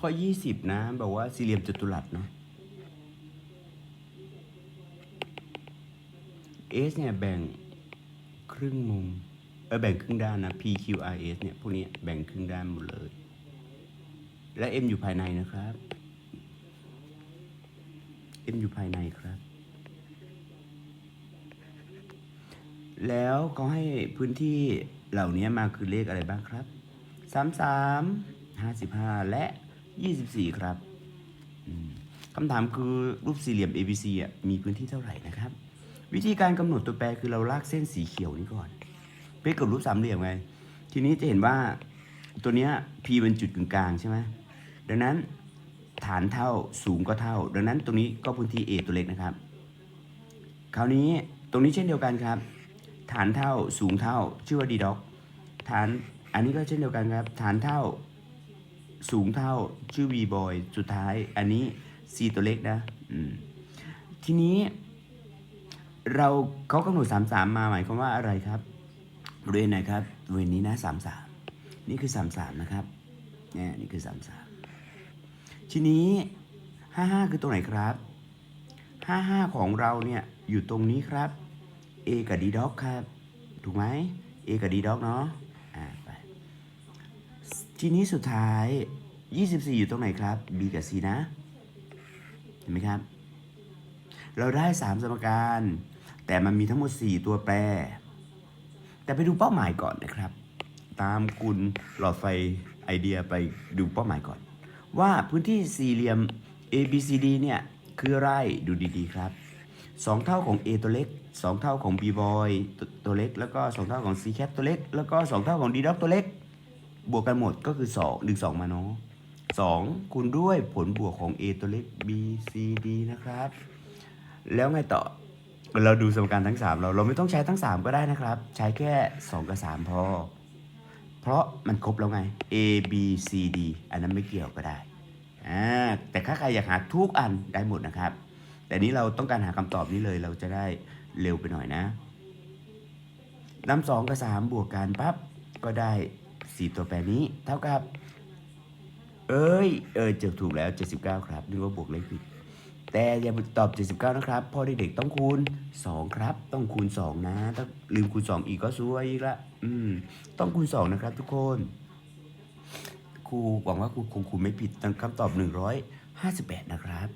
ข้อ20นะบอกว่าสี่เหลี่ยมจัตุรัสเนาะ S เนี่ยแบ่งครึ่งมุม เออแบ่งครึ่งด้านนะ P Q R S เนี่ยพวกนี้แบ่งครึ่งด้านหมดเลย และ M อยู่ภายในนะครับ M อยู่ภายในครับ แล้วเขาให้พื้นที่เหล่านี้มาคือเลขอะไรบ้างครับ 33 55 และ 24ครับคำถามคือรูปสี่เหลี่ยม ABC อะมีพื้นที่เท่าไหร่นะครับ วิธีการกำหนดตัวแปรคือเราลากเส้นสีเขียวนี้ก่อนไปกับรูปสามเหลี่ยมไง ทีนี้จะเห็นว่าตัวเนี้ย P เป็นจุดกึ่งกลางใช่ไหมดังนั้นฐานเท่าสูงก็เท่า ดังนั้นตรงนี้ก็พื้นที่ A ตัวเล็กนะครับ คราวนี้ตรงนี้เช่นเดียวกันครับ ฐานเท่าสูงเท่าชื่อว่าดีด็อกฐานอันนี้ก็เช่นเดียวกันครับ ฐานเท่า สูงเท่าชื่อ v boy สุดท้ายอันนี้ c ตัวเล็กนะทีนี้ เราเขากำหนดสามสามมาหมายความว่าอะไรครับบริเวณไหนครับบริเวณนี้นะสามสามนี่คือสามสามนะครับเนี่ยนี่คือสามสามทีนี้ห้าห้าคือตรงไหนครับห้าห้าของเราเนี่ยอยู่ตรงนี้ครับ A กับ D dog ครับ ถูกไหม A กับ D dog เนาะ ทีนี้สุดท้าย 24 อยู่ตรงไหนครับ B กับ C นะ เห็นไหมครับ เราได้ 3 สมการ แต่มันมีทั้งหมด 4 ตัวแปร แต่ไปดูเป้าหมายก่อนนะครับ ตามคุณหลอดไฟไอเดียไปดูเป้าหมายก่อน ว่าพื้นที่สี่เหลี่ยม A B C D เนี่ย คืออะไรดูดีๆ ครับ 2 เท่าของ A ตัวเล็ก 2 เท่าของ B boy ตัวเล็ก แล้วก็ 2 เท่าของ C cat ตัวเล็ก แล้วก็ 2 เท่าของ D dog ตัวเล็ก บวกกันหมดก็คือ2ดึง2มาเนาะ2คูณด้วยผลบวกของ A ตัวเล็ก B C D นะครับ แล้วไงต่อเราดูสมการทั้ง 3 เราเราไม่ต้องใช้ทั้ง 3 ก็ได้นะครับ ใช้แค่ 2 กับ 3 พอ เพราะมันครบแล้วไง A B C D อันนั้นไม่เกี่ยวก็ได้อ่าแต่ถ้าใครอยากหาทุกอันได้หมดนะครับ แต่นี้เราต้องการหาคำตอบนี้เลยเราจะได้เร็วไปหน่อยนะนำสองกับสามบวกกันปั๊บก็ได้ สี่ตัวแปรนี้เท่ากับ เอ้ย เออเจอถูกแล้ว 79 ครับนึกว่าบวกเลขผิด แต่อย่าตอบ 79 นะครับเพ่อเด็กๆต้องคูณ 2 ครับ ต้องคูณ 2 นะ ถ้าลืมคูณ 2 อีกก็ซวยอีกละอืมต้องคูณ 2 นะครับทุกคนครูหวังว่าครูคงคูณไม่ผิดตั้งคำตอบ 158 นะครับ